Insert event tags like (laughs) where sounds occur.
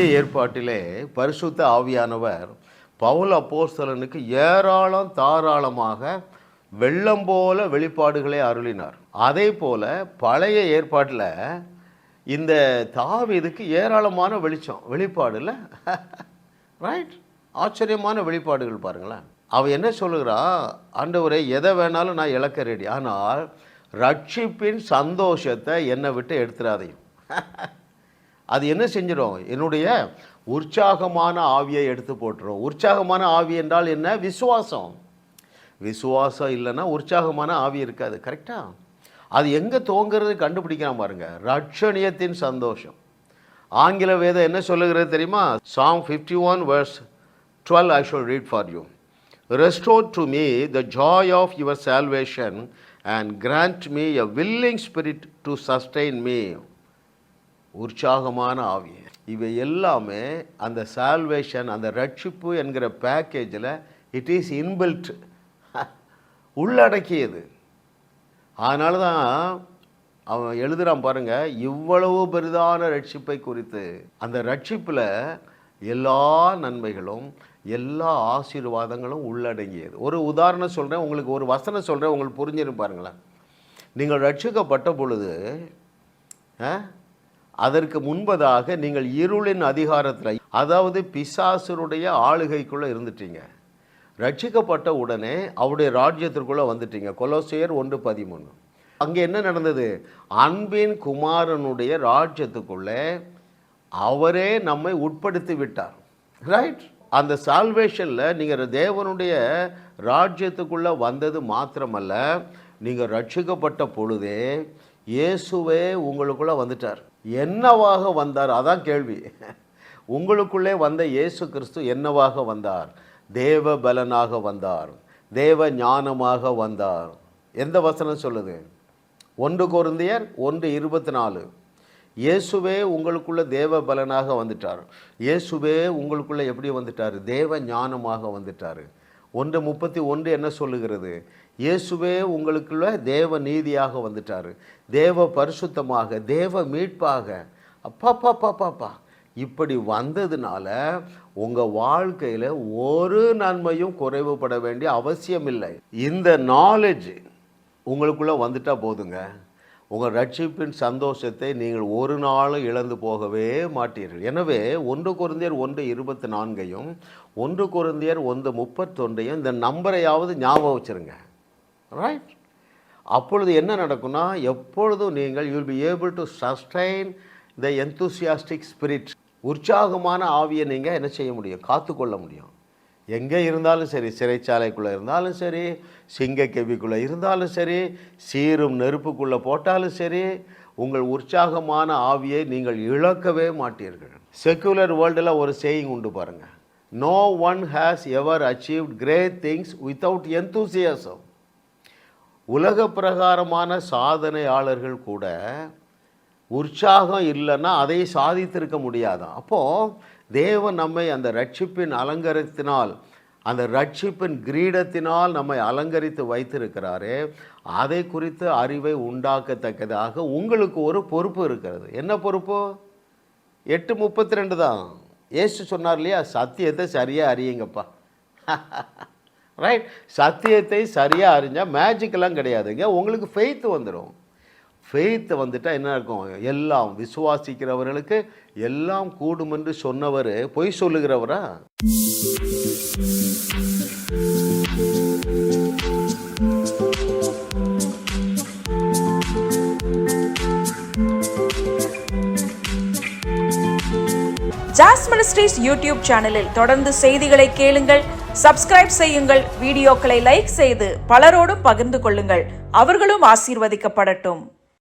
புதிய ஏற்பாட்டிலே பரிசுத்த ஆவியானவர் பவுல் அப்போஸ்தலனுக்கு ஏராளம் தாராளமாக வெள்ளம் போல வெளிப்பாடுகளை அருளினார். அதே போல பழைய ஏற்பாட்டில் இந்த தாவீதுக்கு ஏராளமான வெளிச்சம் வெளிப்பாடுல (laughs) ரைட் ஆச்சரியமான வெளிப்பாடுகள் பாருங்களேன். அவன் என்ன சொல்லுகிறா? ஆண்டவரே எதை வேணாலும் நான் இழக்க ரெடி ஆனால் ரட்சிப்பின் சந்தோஷத்தை என்னை விட்டு எடுத்துடாதையும் (laughs) அது என்ன செஞ்சிடும்? என்னுடைய உற்சாகமான ஆவியை எடுத்து போட்டுரும். உற்சாகமான ஆவி என்றால் என்ன? விசுவாசம். விசுவாசம் இல்லைன்னா உற்சாகமான ஆவி இருக்காது. கரெக்டா அது எங்கே துவங்கிறது கண்டுபிடிக்கலாம் பாருங்க. ரட்சணியத்தின் சந்தோஷம். ஆங்கில வேதம் என்ன சொல்லுகிறது தெரியுமா? Psalm fifty one verse twelve I shall read for you restore to me the joy of your salvation and grant me a willing spirit to sustain me உற்சாகமான ஆவியம் இவை எல்லாமே அந்த சால்வேஷன் அந்த ரட்சிப்பு என்கிற பேக்கேஜில் இட் இஸ் இன்பில்ட் உள்ளடக்கியது. அதனால தான் அவன் எழுதுகிறான் பாருங்கள் இவ்வளவு பெரிதான ரட்சிப்பை குறித்து. அந்த ரட்சிப்பில் எல்லா நன்மைகளும் எல்லா ஆசீர்வாதங்களும் உள்ளடங்கியது. ஒரு உதாரணம் சொல்கிறேன் உங்களுக்கு ஒரு வசனம் சொல்கிறேன் உங்களுக்கு புரிஞ்சிருப்பாருங்களேன் நீங்கள் ரட்சிக்கப்பட்ட பொழுது ஆ, அதற்கு முன்பதாக நீங்கள் இருளின் அதிகாரத்தில் அதாவது பிசாசருடைய ஆளுகைக்குள்ளே இருந்துட்டீங்க. ரட்சிக்கப்பட்ட உடனே அவருடைய ராஜ்யத்திற்குள்ளே வந்துட்டீங்க. கொலோசியர் ஒன்று பதிமூணு. அங்கே என்ன நடந்தது? அன்பின் குமாரனுடைய ராஜ்யத்துக்குள்ளே அவரே நம்மை உட்படுத்தி விட்டார். ரைட் அந்த சால்வேஷனில் நீங்கள் தேவனுடைய ராஜ்யத்துக்குள்ளே வந்தது மாத்திரமல்ல நீங்கள் ரட்சிக்கப்பட்ட பொழுதே இயேசுவே உங்களுக்குள்ளே வந்துட்டார். என்னவாக வந்தார்? அதான் கேள்வி. (laughs) உங்களுக்குள்ளே வந்த இயேசு கிறிஸ்து என்னவாக வந்தார்? தேவ பலனாக வந்தார். தேவ ஞானமாக வந்தார். எந்த வசனம் சொல்லுது? ஒன்று குருந்தியர் ஒன்று இருபத்தி நாலு இயேசுவே உங்களுக்குள்ள தேவ பலனாக வந்துட்டார். இயேசுவே உங்களுக்குள்ளே எப்படி வந்துட்டார்? தேவ ஞானமாக வந்துட்டார். ஒன்று முப்பத்தி ஒன்று என்ன சொல்லுகிறது? இயேசுவே உங்களுக்குள்ள தேவ நீதியாக வந்துட்டார். தேவ பரிசுத்தமாக தேவ மீட்பாக. அப்பா பாப்பா இப்படி வந்ததுனால உங்கள் வாழ்க்கையில் ஒரு நன்மையும் குறைவுபட வேண்டிய அவசியம் இல்லை இந்த நாலேஜ் உங்களுக்குள்ளே வந்துட்டால் போதுங்க. உங்கள் ரட்சிப்பின் சந்தோஷத்தை நீங்கள் ஒரு நாளும் இழந்து போகவே மாட்டீர்கள். எனவே ஒன்று குருந்தியர் ஒன்று இருபத்தி நான்கையும் ஒன்று குருந்தியர் ஒன்று முப்பத்தொன்றையும் இந்த நம்பரையாவது ஞாபகம் வச்சுருங்க. ரைட் அப்பொழுது என்ன நடக்கும்னா எப்பொழுதும் நீங்கள் you'll be able to sustain the enthusiastic spirit உற்சாகமான ஆவியை நீங்கள் என்ன செய்ய முடியும்? காத்துக்கொள்ள முடியும். எங்கே இருந்தாலும் சரி சிறைச்சாலைக்குள்ளே இருந்தாலும் சரி சிங்கக்கெவிக்குள்ளே இருந்தாலும் சரி சீரும் நெருப்புக்குள்ளே போட்டாலும் சரி உங்கள் உற்சாகமான ஆவியை நீங்கள் இழக்கவே மாட்டீர்கள். செக்குலர் வேர்ல்டில் ஒரு சேயிங் உண்டு பாருங்கள் no one has ever achieved great things without enthusiasm. உலக பிரகாரமான சாதனையாளர்கள் கூட உற்சாகம் இல்லைன்னா அதை சாதித்திருக்க முடியாதான். அப்போது தேவன் நம்மை அந்த ரட்சிப்பின் அலங்கரத்தினால் அந்த ரட்சிப்பின் கிரீடத்தினால் நம்மை அலங்கரித்து வைத்திருக்கிறாரே அதை குறித்து அறிவை உண்டாக்கத்தக்கதாக உங்களுக்கு ஒரு பொறுப்பு இருக்கிறது. என்ன பொறுப்பு? எட்டு முப்பத்தி ரெண்டு தான். ஏசு சொன்னார் இல்லையா சத்தியத்தை சரியாக அறியுங்கப்பா. (laughs) ரைட் சத்தியத்தை சரியாக அறிஞ்சால் மேஜிக்கெல்லாம் கிடையாதுங்க. உங்களுக்கு ஃபெய்த்து வந்துடும் ஃபெய்த் வந்துட்டால் என்ன இருக்கும் எல்லாம் விசுவாசிக்கிறவர்களுக்கு எல்லாம் கூடும் என்று சொன்னவர் பொய் சொல்லுகிறவரா? ஜாஸ் மினிஸ்ட்ரீஸ் யூடியூப் சேனலில் தொடர்ந்து செய்திகளை கேளுங்கள் சப்ஸ்கிரைப் செய்யுங்கள் வீடியோக்களை லைக் செய்து பலரோடும் பகிர்ந்து கொள்ளுங்கள். அவர்களும் ஆசீர்வதிக்கப்படட்டும்.